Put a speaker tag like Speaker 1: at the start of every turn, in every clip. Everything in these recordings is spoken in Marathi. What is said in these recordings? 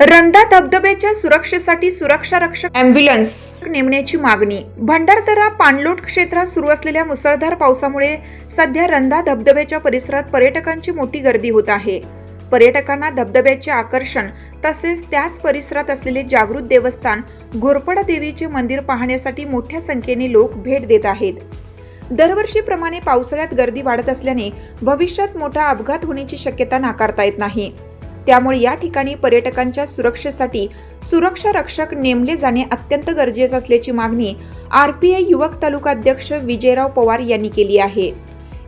Speaker 1: रंधा धबधब्याच्या सुरक्षेसाठी सुरक्षा रक्षक अँब्युलन्स नेमण्याची मागणी. भंडारदरा पाणलोट क्षेत्रात सुरू असलेल्या मुसळधार पावसामुळे सध्या रंधा धबधब्याच्या परिसरात पर्यटकांची मोठी गर्दी होत आहे. पर्यटकांना धबधब्याचे आकर्षण तसेच त्याच परिसरात असलेले जागृत देवस्थान घोरपडा देवीचे मंदिर पाहण्यासाठी मोठ्या संख्येने लोक भेट देत आहेत. दरवर्षीप्रमाणे पावसाळ्यात गर्दी वाढत असल्याने भविष्यात मोठा अपघात होण्याची शक्यता नाकारता येत नाही. त्यामुळे या ठिकाणी पर्यटकांच्या सुरक्षेसाठी सुरक्षा रक्षक नेमले जाणे अत्यंत गरजेचं असल्याची मागणी आरपीआय युवक तालुका अध्यक्ष विजयराव पवार यांनी केली आहे.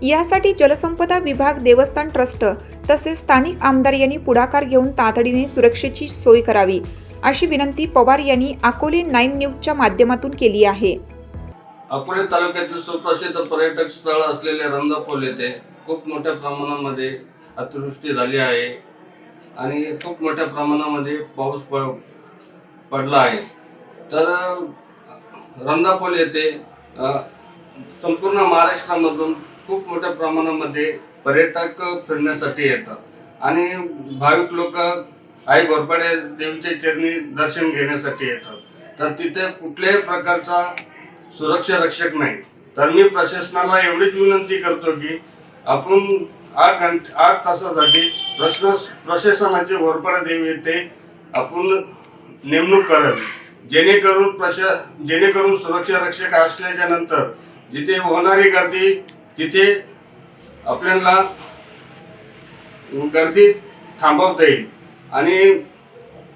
Speaker 1: यासाठी जलसंपदा विभाग देवस्थान ट्रस्ट तसेच स्थानिक आमदार यांनी पुढाकार घेऊन तातडीने सुरक्षेची सोय करावी अशी विनंती पवार यांनी अकोले नाईन न्यूजच्या माध्यमातून केली आहे.
Speaker 2: अकोले तालुक्यातील सुप्रसिद्ध पर्यटक स्थळ असलेले रंधापूल येथे खूप मोठ्या प्रमाणामध्ये अतिवृष्टी झाली आहे. आणि खूप मोठ्या प्रमाणामध्ये पाऊस प पडला आहे. तर रंधापूल येथे संपूर्ण महाराष्ट्रामधून खूप मोठ्या प्रमाणामध्ये पर्यटक फिरण्यासाठी येतात. आणि भाविक लोक आई घोरपडे देवीचे चरणी दर्शन घेण्यासाठी येतात. तर तिथे कुठल्याही प्रकारचा सुरक्षा रक्षक नाही. तर मी प्रशासनाला एवढीच विनंती करतो की आपण आठ घंटे आठ तासासाठी प्रश्न प्रशासनाचे वरपडा देवी येथे आपण नेमणूक करावी. जेणेकरून प्रशा जेणेकरून सुरक्षा रक्षक असल्याच्या नंतर जिथे होणारी गर्दी तिथे आपल्याला गर्दी थांबवता येईल. आणि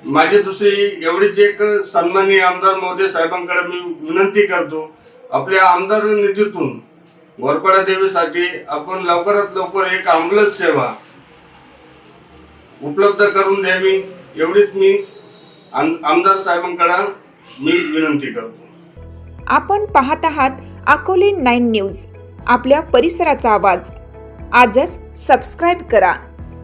Speaker 2: माझी दुसरी एवढीच एक सन्माननीय आमदार महोदय साहेबांकडे मी विनंती करतो आपल्या आमदार निधीतून घोरपडा देवीसाठी आपण लवकरात लवकर एक अँब्युलन्स सेवा उपलब्ध करून द्यावी एवढीच मी आमदार साहेबांकडे मी विनंती करतो.
Speaker 1: आपण पाहत आहात अकोले नाईन न्यूज. आपल्या परिसराचा आवाज. आजच सबस्क्राईब करा.